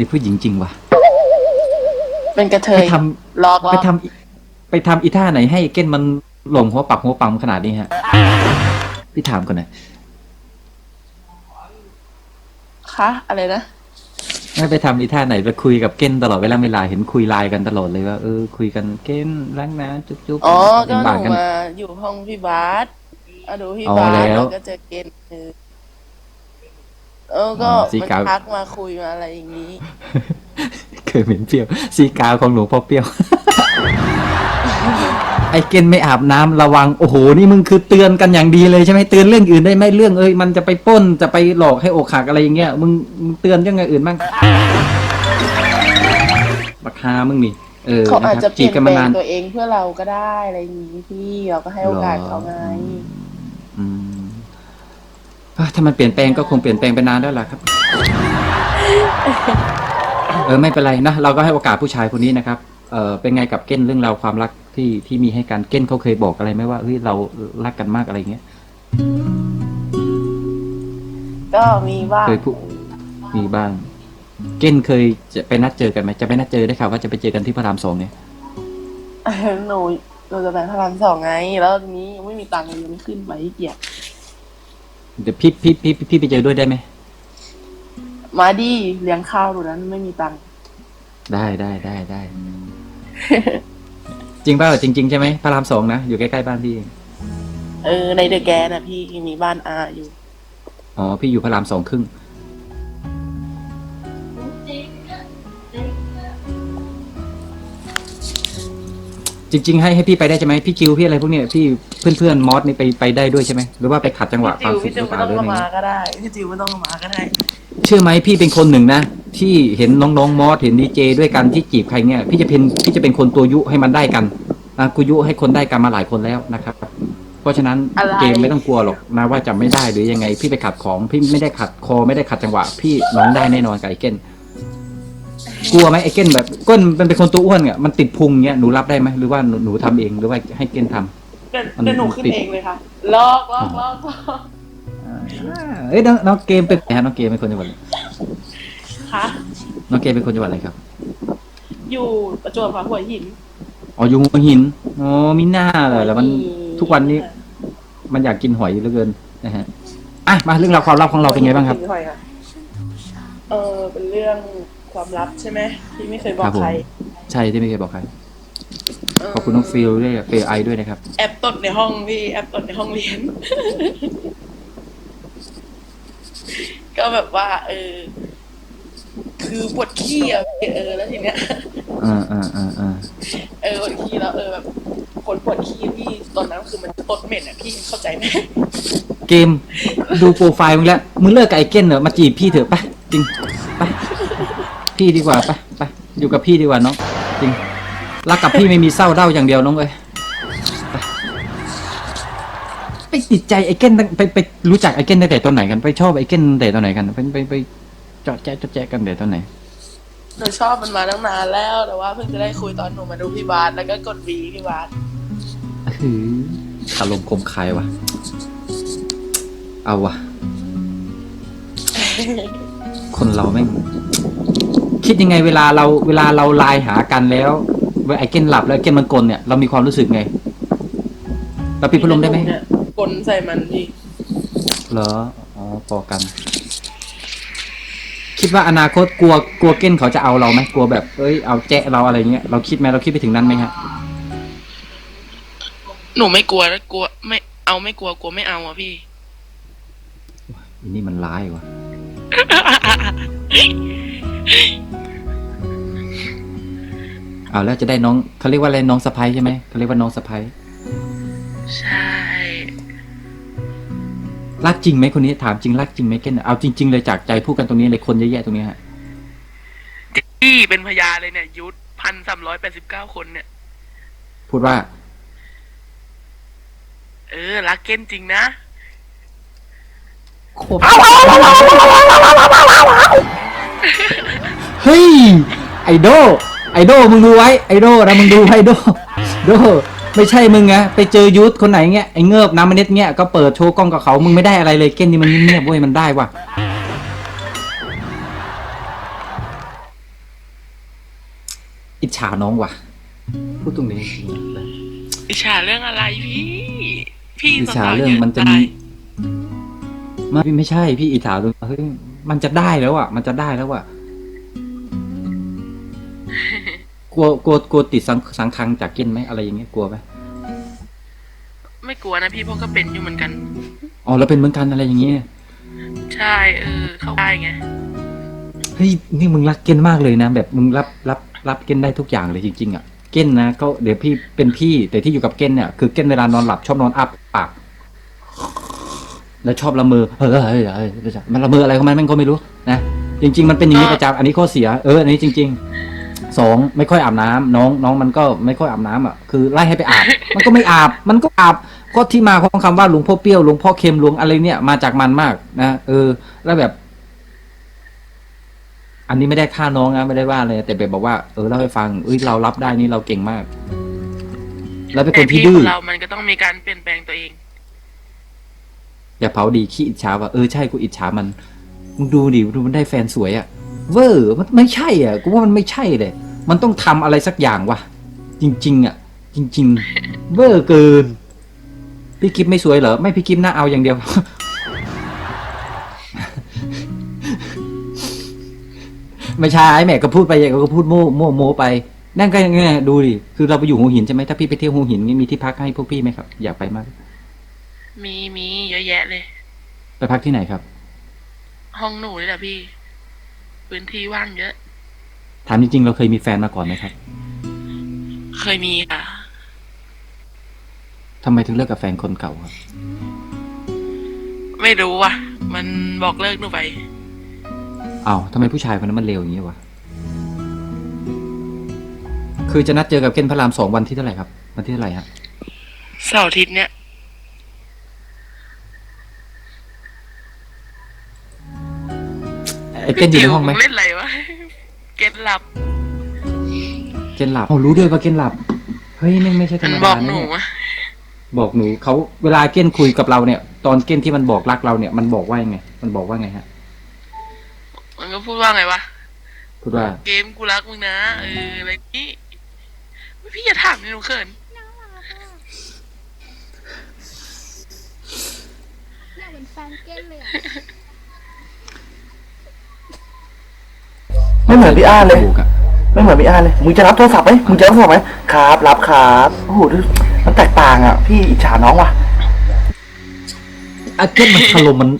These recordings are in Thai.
อ้ผู้หญิงจริงวะเป็นกระเทไปยทำลอกลอไปกทำไปทำอีท่าไหนให้เก้นมันหลงหัวปักหัวปั๊มขนาดนี้ฮะพี่ถามก่อนหน่อยคะอะไรนะ ไม่ไปทำอีท่าไหนไปคุยกับเก้นตลอดเวลาเวลาเห็นคุยไลน์กันตลอดเลยว่าเออคุยกันเก้นรักนะจุ๊บจุ๊บอ๋อ ก็เป็นหบ้านูกัน มาอยู่ห้องพี่บาสอะดูพี่อ๋อบาสแล้ว แล้วก็เจอเกณฑ์ เออเออก็อ๋อสีมันกาว ทักมาคุยมาอะไรอย่างนี้ เคยเหม็นเปรี้ยวสีกาวของหลวงพ่อเปรี้ยว ไอ้เกณฑ์ไม่อาบน้ำระวังโอ้โหนี่มึงคือเตือนกันอย่างดีเลยใช่ไหมเตือนเรื่องอื่นได้ไหมเรื่องเอ้ยมันจะไปปล้นจะไปหลอกให้อกหักอะไรอย่างเงี้ยมึงมึงเตือนเรื่องอื่นบ้างบักฮามึงนี่เออเขาอาจนคจะรับเปลี่ยนกันแปลมางนาน ตัวเองเพื่อเราก็ได้อะไรอย่างนี้พี่เราก็ให้โอกาสเขาไงอืมอะ ถ้ามันเปลี่ยนแปลงก็คงเปลี่ยนแปลงไปนานแล้วล่ะครับ เออไม่เป็นไรนะเราก็ให้โอกาสผู้ชายคนนี้นะครับ เออเป็นไงกับเก้นเรื่องราวความรักที่ที่มีให้กันเก้นเขาเคยบอกอะไรไหมว่าเฮ้ยเรารักกันมากอะไรเงี้ยก็มีบ้างเคยพูดมีบ้าง เก้นเคยจะไปนัดเจอกันไหมจะไปนัดเจอได้ข่าวว่าจะไปเจอกันที่พระรามสองเนี่ยหนูหนูจะไปพระรามสองไง แล้วทีนี้ยังไม่มีตังค์เลยยังไม่ขึ้นไปเกียร เดี๋ยวพี่พี่พี่พี่ไปเจอด้วยได้ไหมมาดิเลี้ยงข้าวหนูนั้นไม่มีตังค์ ได้ได้ได้ได้ จริงเปล่าจริง ๆ ใช่ไหมพระรามสองนะ อยู่ใกล้ๆบ้านพี่ เออ ในเดอะแกนนะพี่มีบ้านอาอยู่ อ๋อ พี่อยู่พระรามสองครึ่ง จริง ๆ ให้ให้พี่ไปได้ใช่ไหมพี่จิวพี่อะไรพวกเนี้ยพี่เพื่อนเพื่อนๆมอสนี่ไปไปได้ด้วยใช่ไหมหรือว่าไปขัดจังหวะความพี่สุจิขวหรือพี่เปจิวล่าไม่หรือต้ออะงไรมาเงี้ยก็ได้พี่จิวไม่ต้องมาก็ได้เชื่อไหมพี่เป็นคนหนึ่งนะ ที่เห็นน้องๆมอสเห็นดีเจด้วยกันที่จีบใครเงี้ยพี่จะเป็นพี่จะเป็นคนตัวยุให้มันได้กันอะกูยุให้คนได้กันมาหลายคนแล้วนะครับ เพราะฉะนั้นอะไร เกมไม่ต้องกลัวหรอกนะว่าจะไม่ได้หรือยังไง พี่ไปขัดของพี่ไม่ได้ขัดคอไม่ได้ขัดจังหวะ พี่น้องได้แน่นอนกับไอ้เก้น กลัวไหมไอ้เก้นแบบก้นมันเป็นคนตัวอ้วนเงี้ยมันติดพุงเงี้ยหนูรับได้ไหมหรือว่าหนูหนูทำเองหรือว่าให้เก้นทำ เดี๋ยวมันเดี๋ยวหนูขึ้นติดเองเลยค่ะ ลอกลอกลอกลอกอ่าเอ้ยน้องน้องเกมเป็นไหนฮะน้องเกมเป็นคนจังหวัดอะไรค่ะ น้องเกมเป็นคนจังหวัดอะไรครับอยู่ประจวบค่ะหัวหินอ๋ออยู่หัวหินอ๋อมิน่าเลยแล้วมันหัหิทุกวันนี้ มันอยากกินหอยเหลือเกินนะฮะอะมาเรื่องราวความลับของเราเป็นไงบ้างครับ หัวหินค่ะเออเป็นเรื่อง ความลับใช่ไหมที่ไม่เคยบอครักบผม ใคร ใช่ที่ไม่เคยบอกใครเขอบคุณน้องฟิลด้วยฟิลไอด้วยนะครับ แอปตดในห้องพี่แอปตดในห้องเรียน ก็แบบว่า เออ คือปวดขี้อะเออแล้วทีเนี้ย อ่าอ่าอ่าอ่าเออปวดขี้แล้วเออแบบคนปวดขี้พี่ตอนนั้นคือมันตดเหม็นอะพี่เข้าใจไหมเกมดูโปรไฟล์มึงแล้ว มึงเลิกกับไอ้เก้นเหรอ มาจีบพี่เถอะไปจริง ไป พี่ดีกว่าไปไปอยู่กับพี่ดีกว่าน้องจริงรักกับพี่ไม่มีเศร้าเด้าอย่างเดียวน้องเอ้ยไปไปติดใจไอ้เก้นตั้งไปไปรู้จักไอ้เก้นตั้งแต่ตอนไหนกันไปชอบไอ้เก้นตั้งแต่ตอนไหนกันไปไปไปเจาะแจ๊ะเจาะแจ๊ะกันแต่ตอนไหนหนูชอบมันมาตั้งนานแล้วแต่ว่าเพิ่งจะได้คุยตอนหนูมาดูพี่บาสแล้วก็กดวีพี่บาสคืออารมณ์คมคายวะเอาวะคนเราแม่ง คิดยังไงเวลาเราเวลาเราไลน์หากันแล้วเวลาไอ้เก้นหลับแล้วไอ้เก้นมันกลนเนี่ยเรามีความรู้สึกไงเราปิดพัดลมได้ไหมเนี่ยกลใส่มันพี่เหรออ๋อพอกัน คิดว่าอนาคตกลัวกลัวเก้นเขาจะเอาเราไหมกลัวแบบเอ้ยเอาแจะเราอะไรเงี้ยเราคิดไหมเราคิดไปถึงนั้นไหมฮะหนูไม่กลัวแล้วกลัวไม่เอาไม่กลัวกลัวไม่เอาอะพี่อันนี้มันร้ายวะ เอาแล้วจะได้น้องเขาเรียกว่าอะไรน้องสะพ้ยใช่ไหมเขาเรียกว่าน้องสะพ้ยใช่รักจริงไหมคนนี้ถามจริงรักจริงไหมเก้นเอาจริง ๆ เลยจากใจพูดกันตรงนี้เลยคนเยอะแยะตรงนี้ฮะพี่เป็นพยานเลยเนี่ย ยุทธพันสามร้อยแปดสิบเก้าคนเนี่ย พูดว่า เออรักเก้นจริงนะโคตรเฮ้ย ไอโด ไอโดมึงดูไว้ไอโดนะมึงดูไว้โดโดไม่ใช่มึงไงไปเจอยุทธคนไหนเงี้ยไอเงิบน้ำมันเน็ตเงี้ยก็เปิดโชว์กล้องกับเขามึงไม่ได้อะไรเลยเก้นนี่มันเงียบๆเว้ยมันได้ว่ะจฉาน้องว่ะพูดตรงนี้จริงๆนะอิจฉาเรื่องอะไรพี่พี่อิจฉาสาวๆเรื่องยะมันจะตามียไม่ไม่ใช่พี่อิจฉาเรื่องเฮ้ยมันจะได้แล้วอะ มันจะได้แล้วอะ ลัวกลัวกลัวติดสังสังคังจากเก้นไหมอะไรอย่างเงี้ยกลัวไหมไม่กลัวนะพี่เพราะก็เป็นอยู่เหมือนกัน อ๋อแล้วเป็นเหมือนกันอะไรอย่างเงี้ยใช่เออเข้าได้ไงเฮ้ยนี่มึงรักเก้นมากเลยนะ แบบมึงรับรับรับเก้นได้ทุกอย่างเลยจริงๆอะเก้นนะก็เดี๋ยวพี่เป็นพี่แต่ที่อยู่กับเก้นเนี่ยคือเก้นเวลานอนหลับชอบนอนอับปากแล้วชอบละเมอเฮ้ยเฮ้ยเฮ้ยเฮ้ยมันละเมออะไรของมันแม่งก็ไม่รู้นะจริง ๆ มันเป็นอย่างนี้ประจำอันนี้ข้อเสียเอออันนี้จริง ๆ สองไม่ค่อยอาบน้ำน้องน้องมันก็ไม่ค่อยอาบน้ำอะคือไล่ให้ไปอาบ มันก็ไม่อาบ มันก็อาบก็ที่มาของคำว่าหลวงพ่อเปรี้ยวหลวงพ่อเค็มหลวงอะไรเนี่ยมาจากมันมากนะเออ แล้วแบบ อันนี้ไม่ได้ฆ่าน้องนะไม่ได้ว่าเลย แต่แบบบอกว่าเออเล่าให้ฟังเอ้ยเรารับได้นี่เราเก่งมากแล้วเป็นคแต่นพี่ที่คดื้อนเรามันก็ต้องมีการเปลี่ยนแปลงตัวเองอย่าเผาดีขี้อิจฉาว่าเออใช่กูอิจฉามันมึงดูดิดูมันได้แฟนสวยอะ เวอร์มันไม่ใช่อะกูว่ามันไม่ใช่เลย มันต้องทำอะไรสักอย่างวะจริง ๆ อะ จริง ๆ เวอร์เกิน พี่กิฟไม่สวยเหรอ ไม่พี่กิฟน่าเอาอย่างเดียว ไม่ใช่แม่ก็พูดไปก็พูดโม่โม่โมไป นั่นก็ยังไงดูดิ คือเราไปอยู่หัวหินใช่ไหมถ้าพี่ไปเที่ยวหัวหินนี่มีที่พักให้พวกพี่ไหมครับ อยากไปมาก มีมีเยอะแยะเลย ไปพักที่ไหนครับ ห้องหนูนี่แหละพี่ พื้นที่ว่างเยอะ ถามจริงๆ เราเคยมีแฟนมาก่อนไหมครับเคยมีค่ะ ทำไมถึงเลิกกับแฟนคนเก่าครับ ไม่รู้ว่ะ มันบอกเลิกหนูไป อ้าวทำไมผู้ชายคนนั้นมันเลวอย่างนี้วะ คือจะนัดเจอกับเก้นพระรามสองวันที่เท่าไหร่ครับ วันที่เท่าไหร่ฮะ เสาร์อาทิตย์เนี้ย อ้เก้นอยู่ในห้องไหมเล่นอะไรวะ เก็ตหลับ เก้นหลับอ๋อรู้ด้วยว่าเก้นหลับ เฮ้ยไม่งไม่ใช่ธรมัรนมบอดากหนูนะเนี่ยอะบอกหนูเขาเวลาเก้นคุยกับเราเนี่ย ตอนเก้นที่มันบอกรักเราเนี่ย มันบอกว่ายังไง มันบอกว่าไงฮะ มันก็พูดว่าไงวะ พูดว่า เกมกูรักมึงนะเอออะไรนี่พี่อย่าถามนี่หนูเขินอยากเป็นแฟนเก้นเลยอะ ไม่เหมือนพี่อาเลยถูกอะไม่เหมือนพี่อาเลย มึงจะรับโทรศัพท์ไหมมึงจะรับโทรศัพท์ไหมครับ รับครับ โอ้โหดูมันแตกต่างอะ พี่อิจฉาน้องว่ะอะเก้นมันคารมมัน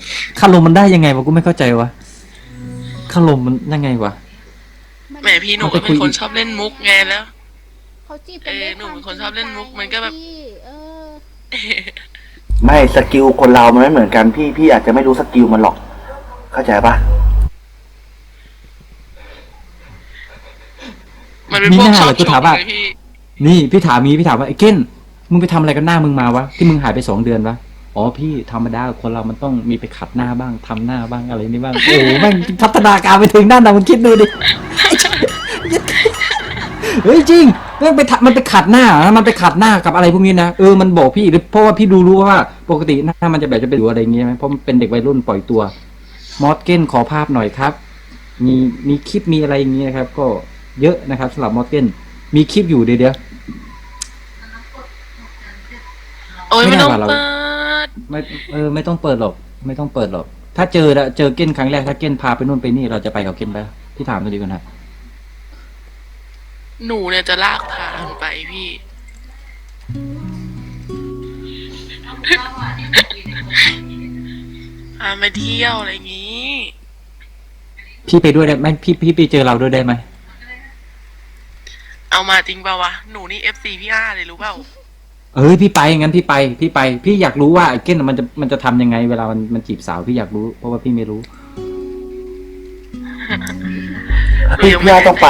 คารมมันได้ยังไงวะกูไม่เข้าใจวะคารมมันยังไงวะ แหมพี่หนูเอาไปก็เป็นคุยคนชอบเล่นมุกไงแล้ว เขาจีบกันด้วยเออหนูความเป็นคนชอบเล่นมุกมันก็แบบพี่เออไม่สกิลคนเรามันไม่เหมือนกันพี่พี่อาจจะไม่รู้สกิลมันหรอก เข้าใจปะ มันเป็นมีพวกหน้าชอบเหรอกูชถามมว่าเลยพี่นี่พี่ถามมีพี่ถามว่าไอ้เก้นมึงไปทำอะไรกันหน้ามึงมาวะที่มึงหายไปสองเดือนวะอ๋อพี่ธรรมดาคนเรามันต้องมีไปขัดหน้าบ้างทำหน้าบ้างอะไรนี่บ้างโอ้โหแม่งพัฒนาการไปถึงด้านนั้นมึงคิดดูดิเฮ้ยจริงแม่งไปทำมันไปขัดหน้านะมันไปขัดหน้ากับอะไรพวกนี้นะเออมันบอกพี่หรือเพราะว่าพี่ดูรู้ว่าปกติหน้ามันจะแบบจะเป็นหรืออะไรอย่างเงี้ยไหมเพราะมันเป็นเด็กวัยรุ่นปล่อยตัว มอสเก้นขอภาพหน่อยครับ มีมีคลิปมีอะไรอย่างเงี้ยนะครับ ก็ เยอะนะครับสำหรับมอสเก้นมีคลิปอยู่เดี๋ยวเดี๋ยวโอ้ยไม่ไม่น่าต้องว่าเราเปิดไม่เออไม่ต้องเปิดหรอก ไม่ต้องเปิดหรอก ถ้าเจอละเจอเก้นครั้งแรกถ้าเก้นพาไปนู่นไปนี่เราจะไปกับเก้นไปพี่ถามตัวดีก่อนนะหนูเนี่ยจะลากพาหนูไปพี่ พาไปเที่ยวอะไรอย่างงี้ พี่ไปด้วยได้ไหมพี่พี่ไปเจอเราด้วยได้ไหม เอามาจริงเปล่าวะ หนูนี่เอฟซีพี่อาเลยรู้เปล่า เอ้ยพี่ไปงั้นพี่ไปพี่ไป พี่อยากรู้ว่าไอ้เก้นมันจะมันจะทำยังไงเวลามันมันจีบสาวพี่อยากรู้ เพราะว่าพี่ไม่รู้ พี่พี่อาต้องไป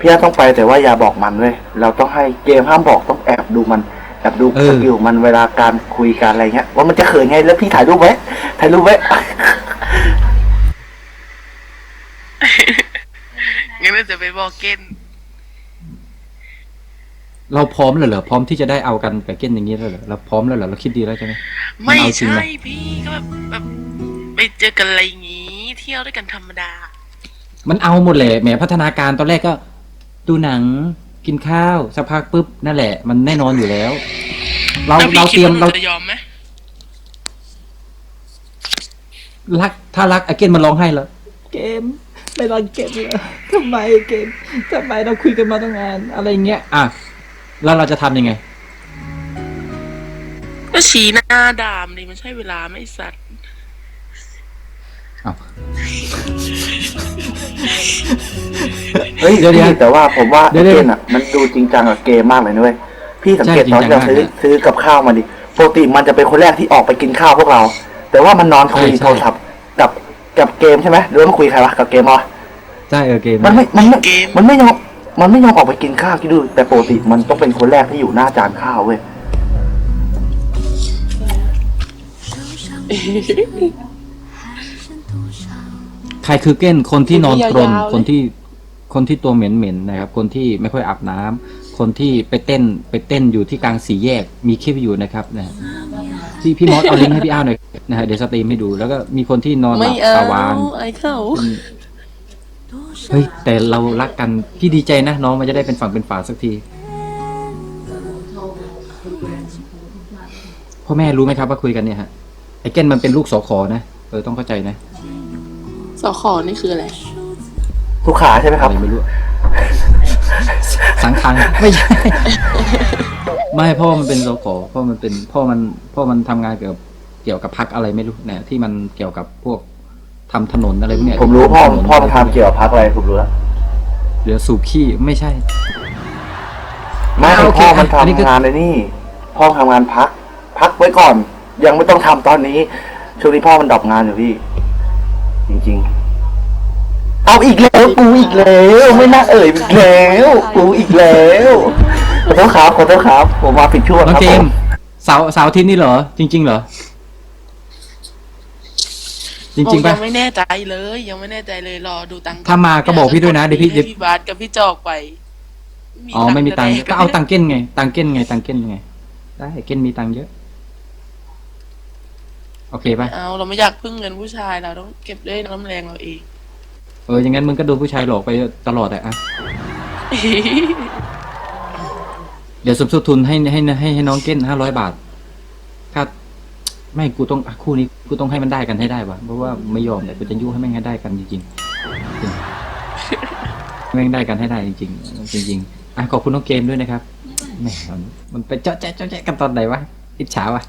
พี่อาต้องไปแต่ว่าอย่าบอกมันเว้ยเราต้องให้เกมห้ามบอกต้องแอบดูมันแอบดูเออ สกิลมันเวลาการคุยการอะไรเงี้ย ว่ามันจะเขินไงแล้วพี่ถ่ายรูปไว้ถ่ายรูปไว้ งั้นเราจะไปบอกเกน เราพร้อมแล้วเหรอพร้อมที่จะได้เอากันกับเก้นอย่างนี้แล้วเหรอเราพร้อมแล้วเหรอเราคิดดีแล้วใช่ไหมไม่เอาจริงใช่ไหมพี่ก็แบบแบบไปเจอกันอะไรอย่างงี้ เที่ยวด้วยกันธรรมดา มันเอาหมดเลยแหมพัฒนาการตอนแรกก็ ดูหนังกินข้าวสักพักปุ๊บนั่นแหละ มันแน่นอนอยู่แล้ว เราแล้วพี่เราเตรียมคิดเราว่าหนูจะยอมไหมรักถ้ารักไอเกนมันร้องไห้แล้วเกมไม่รักเกมเลยทำไมเกมทำไมเราคุยกันมาตั้งนานอะไรเงี้ยอะ แล้วเราจะทำยังไง ก็ชี้หน้าดามเลยมันใช่เวลาไหม่สัตว์อ้าวเฮ้ยเดี๋ยวเดี๋ยว พี่แต่ว่าผมว่าเดี๋ไอ้ยวเดี๋ยวเกนอะมันดูจริงจังกับเกมมากเลยนะเว้ยพี่สังเกตใช่ตอนที่เราจริงจังซื้อมากนะซื้อกับข้าวมาดิปกติมันจะเป็นคนแรกที่ออกไปกินข้าวพวกเรา แต่ว่ามันนอนคุยใช่ใช่ โทรศัพท์กับกับเกมใช่ไหมหรือว่ามันคุยใครวะกับเกมวะใช่เออเกมมันไม่มันไม่เกมมันไม่ยอม มันไม่ยอมออกไปกินข้าวคิดดูแต่ปกติมันต้องเป็นคนแรกที่อยู่หน้าจานข้าวเว้ยใครคือเก้นคนที่นอนกรนยาวๆเลยคนที่คนที่ตัวเหม็นๆนะครับ คนที่ไม่ค่อยอาบน้ำคนที่ไปเต้นไปเต้นอยู่ที่กลางสี่แยก มีคลิปอยู่นะครับนะฮะที่พี่มอสเอาลิงก์ให้พี่อ้าวหน่อยนะฮะเดี๋ยวสตรีมให้ดู แล้วก็มีคนที่นอนหไม่ลับเอาตาวางไอ้เข้า เฮ้ยแต่เรารักกันพี่ดีใจนะน้องมันจะได้เป็นฝั่งเป็นฝาสักที พ่อแม่รู้ไหมครับว่าคุยกันเนี่ยฮะไอ้เก้นมันเป็นลูกสอขอนะเออต้องเข้าใจนะสอขอนี่คืออะไรลูกค้าใช่ไหมครับอะไรไม่รู้ สังคังไม่ใช่ ไม่พ่อมันเป็นสขอพ่อมันเป็นพ่อมันพ่อมันทำงานเกี่ยวกับเกี่ยวกับพักอะไรไม่รู้เนี่ยที่มันเกี่ยวกับพวก ทำถนนอะไรพวกเนี้ยผมรู้พ่อถนนพ่อมันทำเกี่ยวกับพักอะไรผมรู้แล้วเดี๋ยวสูบขี้ไม่ใช่ ไม่อ่าโอเคพ่อมันอันนี้ทำคืองานในนี่ พ่อทำงานพัก พักไว้ก่อน ยังไม่ต้องทำตอนนี้ช่วงนี้พ่อมันดรอปงานอยู่พี่ จริง ๆ เอาอีกแล้วกูอีกแล้ว ไม่น่าเอ่ยอีกแล้วกูอีกแล้วขอโทษครับขอโทษครับผมมาผิดช่วงน้องครับเจผมมส์เสาร์เสาร์อาทิตย์นี่เหรอ จริง ๆ เหรอ จริงๆบป่ะอกยังไม่แน่ใจเลย ยังไม่แน่ใจเลยรอดูตังค์ถ้ามาก็บอกพี่ด้วยนะเดี๋ยวพี่ให้พี่บาสกับพี่จอกไปอ๋อไม่มีตังค์แน่ก็เอาตังค์เก้นไง ตังค์เก้นไง ตังค์เก้นไง ได้เก้นมีตังค์เยอะ โอเคป่ะเอาเราไม่อยากพึ่งเงินผู้ชายเราต้องเก็บด้วยน้ำแรงเราเองเอออย่างงั้นมึงก็โดนผู้ชายหลอกไปตลอดอะอะเดี๋ยวสมทบทุนให้ให้ให้ให้น้องเก้นห้าร้อยบาทถ้า ไม่กูต้องอะคู่นี้กูต้องให้มันได้กันให้ได้วะเพราะว่าไม่ยอมเนี่ยกูจะยุ่ให้แม่งให้ได้กันจริงๆจริงแม่งได้กันให้ได้จริงๆจริงๆอะขอบคุณน้องเกมด้วยนะครับแหมมันมันไปเจาะแจ๊ะเจาะแจ๊ะกันตอนไหนวะอิจฉาวะ